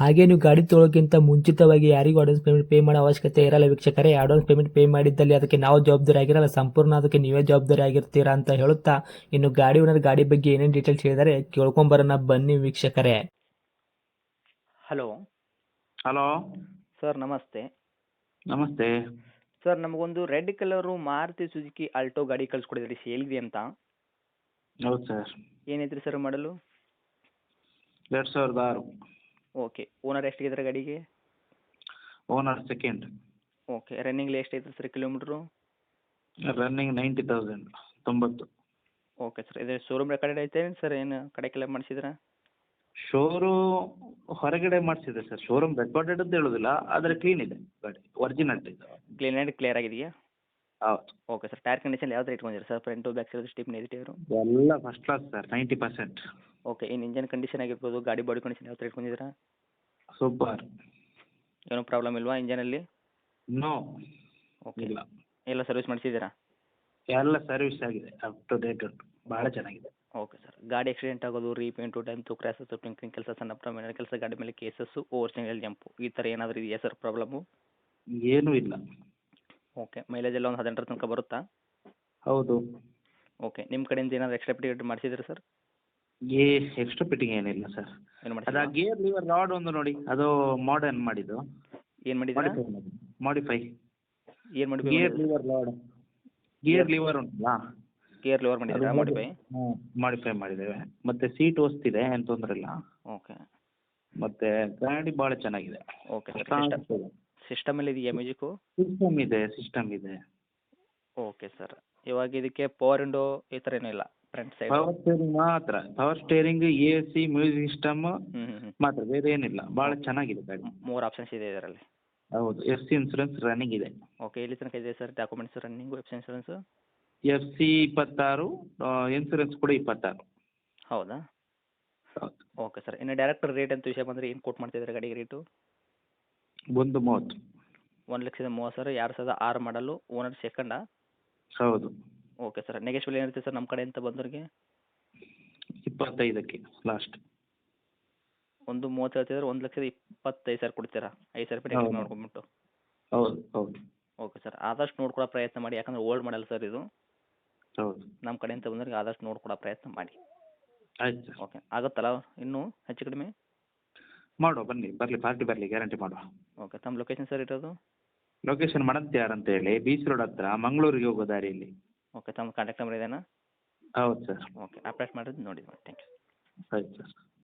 ಹಾಗೆ ನೀವು ಗಾಡಿ ತೊಳೋಕ್ಕಿಂತ ಮುಂಚಿತವಾಗಿ ಯಾರಿಗೂ ಅಡ್ವಾನ್ಸ್ ಪೇಮೆಂಟ್ ಪೇ ಮಾಡೋ ಅವಶ್ಯಕತೆ ಇರಲ್ಲ ವೀಕ್ಷಕರೇ. ಅಡ್ವಾನ್ಸ್ ಪೇಮೆಂಟ್ ಪೇ ಮಾಡಿದ್ದಲ್ಲಿ ಅದಕ್ಕೆ ನಾವು ಜವಾಬ್ದಾರಿ ಆಗಿರಲ್ಲ. ಸಂಪೂರ್ಣ ಅದಕ್ಕೆ ನೀವೇ ಜವಾಬ್ದಾರಿ ಆಗಿರ್ತೀರಾ ಅಂತ ಹೇಳುತ್ತಾ ಇನ್ನು ಗಾಡಿ ಓನರ್ ಗಾಡಿ ಬಗ್ಗೆ ಏನೇನು ಡೀಟೇಲ್ಸ್ ಹೇಳಿದರೆ ಕೇಳ್ಕೊಂಬರೋಣ ಬನ್ನಿ ವೀಕ್ಷಕರೇ. ಹಲೋ ಹಲೋ ಸರ್ ನಮಸ್ತೆ. ನಮಸ್ತೆ. ಸರ್ ನಮಗೊಂದು red colour Maruti Suzuki Alto ಗಾಡಿ ಕಳಿಸ್ಕೊಡಿದ್ರಿ ಸೇಲ್ಗೆ ಅಂತ. ಹೌದು ಸರ್. ಏನೈತ್ರಿ ಸರ್ ಮಾಡಲು? ಎರಡು ಸಾವಿರದ ಆರು. ಓಕೆ ಓನರ್ ಎಷ್ಟಿದ್ದಾರೆ ಗಾಡಿಗೆ? ಓನರ್ ಸೆಕೆಂಡ್ ಓಕೆ ರನ್ನಿಂಗ್ ಎಷ್ಟು ಐತೆ sir kilometre running ninety thousand ತೊಂಬತ್ತು. ಓಕೆ ಸರ್ ಇದು ಶೋರೂಮ್ ರೆಕಾರ್ಡ್ ಐತೆ ಸರ್ ಏನು ಕಡೆ ಕೆಲ ಮಾಡಿಸಿದ್ರ? ಶೋರೂ ಹೊರಗಡೆ ಮಾಡಿಸಿದೆ ಸರ್ ಶೋರೂಮ್ ರೆಕಾರ್ಡೆಡ್ ಅಂತ ಹೇಳೋದಿಲ್ಲ ಆದರೆ ಕ್ಲೀನ್ ಇದೆ ಗಾಡಿ. ಒರಿಜಿನಲ್ ಇದೆ. ಕ್ಲೀನ್ ಆ್ಯಂಡ್ ಕ್ಲಿಯರ್ ಆಗಿದೆಯಾ? ಹೌದು. ಓಕೆ ಸರ್ ಟೈರ್ ಕಂಡೀಷನ್ ಯಾವ ಥರ ಇಟ್ಕೊಂಡಿರಿ sir front back side stepney negative tyre ಎಲ್ಲ first class sir ninety percent okay ಇನ್ನು ಇಂಜನ್ ಕಂಡೀಷನ್ ಆಗಿರ್ಬೋದು ಗಾಡಿ ಬಾಡಿ ಕಂಡೀಷನ್ ಯಾವ ಥರ ಇಟ್ಕೊಂಡಿದ್ದೀರಾ ಸೂಪರ್ ಏನೂ ಪ್ರಾಬ್ಲಮ್ ಇಲ್ವಾ ಇಂಜನಲ್ಲಿ ನೋ ಓಕೆ ಇಲ್ಲ. ಎಲ್ಲ ಸರ್ವಿಸ್ ಮಾಡಿಸಿದ್ದೀರಾ? ಎಲ್ಲ ಸರ್ವಿಸ್ ಆಗಿದೆ ಅಪ್ ಟು ಡೇಟ್ ಭಾಳ ಚೆನ್ನಾಗಿದೆ. ಓಕೆ ಸರ್ ಗಾಡಿ ಆಕ್ಸಿಡೆಂಟ್ ಆಗೋದು ರೀಪೇಂಟು ಡೆಂತು ಕ್ರ್ಯಾಸಸ್ಸು ಟಿಂಕ್ರಿಂಗ್ ಕೆಲಸ ಸಣ್ಣ ಪ್ರಮಾಣದ ಕೆಲಸ ಗಾಡಿ ಮೇಲೆ ಕೇಸಸ್ಸು ಓವರ್ ಸಿಂಗಲ್ ಜಂಪು ಈ ಥರ ಏನಾದರೂ ಇದೆಯಾ ಸರ್ ಪ್ರಾಬ್ಲಮ್ಮು ಏನೂ ಇಲ್ಲ. ಓಕೆ ಮೈಲೇಜ್ ಎಲ್ಲ ಒಂದು ಹದಿನೆಂಟರ ತನಕ ಬರುತ್ತಾ? ಹೌದು. ಓಕೆ ನಿಮ್ಮ ಕಡೆಯಿಂದ ಏನಾದರೂ ಎಕ್ಸ್ಟ್ರಾ ಪಿಟಿಗೆ ಮಾಡಿಸಿದ್ರಿ ಸರ್ ಏ ಎಕ್ಸ್ಟ್ರಾ ಫಿಟ್ಟಿಂಗ್ ಏನಿಲ್ಲ ಸರ್ ಏನು ಮಾಡಿ ಅದು ಗೇರ್ ಲಿವರ್ ರಾಡ್ ಒಂದು ನೋಡಿ ಅದು ಮಾಡರ್ನ್ ಮಾಡಿದ್ದು. ಏನು ಮಾಡಿದ್ದೀರಾ? ಮಾಡಿಫೈ ಏನು ಮಾಡಿ gear lever rod gear lever ಉಂಟಲ್ಲ? ಗೇರ್ ಲಿವರ್ ಮಾಡಿದ್ದೀರಾ? ಮಾಡಿಫೈ ಮಾಡಿಫೈ ಮಾಡಿದ್ದೇವೆ. ಮತ್ತೆ ಸೀಟ್ ಹೊಸ್ತಿದೆ ಏನು ತೊಂದರೆ ಇಲ್ಲ. ಓಕೆ ಮತ್ತೆ ಗಾಡಿ ಭಾಳ ಚೆನ್ನಾಗಿದೆ. ಓಕೆ ಸರ್ ಸಿಸ್ಟಮ್ ಸಿಸ್ಟಮಲ್ಲಿ ಇದೆಯಾ ಮ್ಯೂಸಿಕ್ಕು ಸಿಸ್ಟಮ್ ಇದೆ ಸಿಸ್ಟಮ್ ಇದೆ. Okay sir. ಇವಾಗ ಇದಕ್ಕೆ ಪವರ್ ವಿಂಡೋ ಈ ತರ ಏನೂ ಇಲ್ಲ ಫ್ರಂಟ್ ಸೈಡ್ ಪವರ್ ಸ್ಟೇರಿಂಗ್ ಮಾತ್ರ. Power steering A C music system ಮಾತ್ರ ಬೇರೆ ಏನಿಲ್ಲ. ಭಾಳ ಚೆನ್ನಾಗಿದೆ ಗಾಡಿ. ಮೂರು ಆಪ್ಷನ್ಸ್ ಇದೆ ಇದರಲ್ಲಿ. ಹೌದು ಎಫ್ ಸಿ ಇನ್ಸೂರೆನ್ಸ್ ರನ್ನಿಂಗ್ ಇದೆ. ಓಕೆ ಇಲ್ಲಿ ತನಕ ಇದೆ sir documents running F insurance F C ಇಪ್ಪತ್ತಾರು ಇನ್ಸೂರೆನ್ಸ್ ಕೂಡ ಇಪ್ಪತ್ತಾರು. ಹೌದಾ? ಹೌದು. ಓಕೆ ಸರ್ ಇನ್ನು ಡೈರೆಕ್ಟ್ ರೇಟ್ ಅಂತ ವಿಷಯ ಬಂದರೆ ಏನು ಕೋಟ್ ಮಾಡ್ತಿದ್ದಾರೆ ಗಾಡಿಗೆ ರೇಟು ಒಂದು ಮೂವತ್ತು. ಒಂದು ಲಕ್ಷದ ಮೂವತ್ತು ಸಾವಿರ ಎರಡು ಸಾವಿರದ ಆರು ಮಾಡಲು ಓನರ್ ಸೆಕೆಂಡಾ? ಹೌದು. ಓಕೆ ಸರ್ ನೆಗೆಶ್ವಲ್ ಏನಿರುತ್ತೆ ಸರ್ ನಮ್ಮ ಕಡೆಯಿಂದ ಬಂದವ್ರಿಗೆ ಇಪ್ಪತ್ತೈದಕ್ಕೆ ಲಾಸ್ಟ್ ಒಂದು ಮೂವತ್ತು ಹೇಳ್ತಿದ್ರೆ ಒಂದು ಲಕ್ಷದ ಇಪ್ಪತ್ತೈದು ಸಾವಿರ ಕೊಡ್ತೀರಾ? ಐದು ಸಾವಿರ ರೂಪಾಯಿ ಹೌದು. ಮಾಡ್ಕೊಂಬಿಟ್ಟು? ಹೌದು ಹೌದು. ಓಕೆ ಸರ್ ಆದಷ್ಟು ನೋಡ್ಕೊಡೋ ಪ್ರಯತ್ನ ಮಾಡಿ ಯಾಕಂದ್ರೆ ಓಲ್ಡ್ ಮಾಡಲ್ಲ ಸರ್ ಇದು. ಹೌದು. ನಮ್ಮ ಕಡೆಯಿಂದ ಬಂದವ್ರಿಗೆ ಆದಷ್ಟು ನೋಡ್ಕೊಡೋ ಪ್ರಯತ್ನ ಮಾಡಿ. ಆಯ್ತು ಸರ್. ಓಕೆ ಆಗುತ್ತಲ್ಲ ಇನ್ನೂ ಹೆಚ್ಚು ಕಡಿಮೆ? ಮಾಡುವ ಬನ್ನಿ ಬರಲಿ ಪಾರ್ಟಿ ಬರಲಿ ಗ್ಯಾರಂಟಿ ಮಾಡುವ. ಓಕೆ ತಮ್ಮ ಲೊಕೇಶನ್ ಸರ್ ಇರೋದು? ಲೊಕೇಶನ್ ಮಣದ್ಯಾರ್ ಅಂತ ಹೇಳಿ ಬೀಚ್ ರೋಡ್ ಹತ್ರ ಮಂಗಳೂರಿಗೆ ಹೋಗೋ ದಾರಿಯಲ್ಲಿ. ಓಕೆ ತಮ್ಮ ಕಾಂಟ್ಯಾಕ್ಟ್ ನಂಬರ್ ಇದೇನಾ? ಹೌದು ಸರ್ ಓಕೆ ಅಪ್ಡೇಟ್ ಮಾಡಿದ್ದು ನೋಡಿ ಥ್ಯಾಂಕ್ ಯು ಆಯ್ತು ಸರ್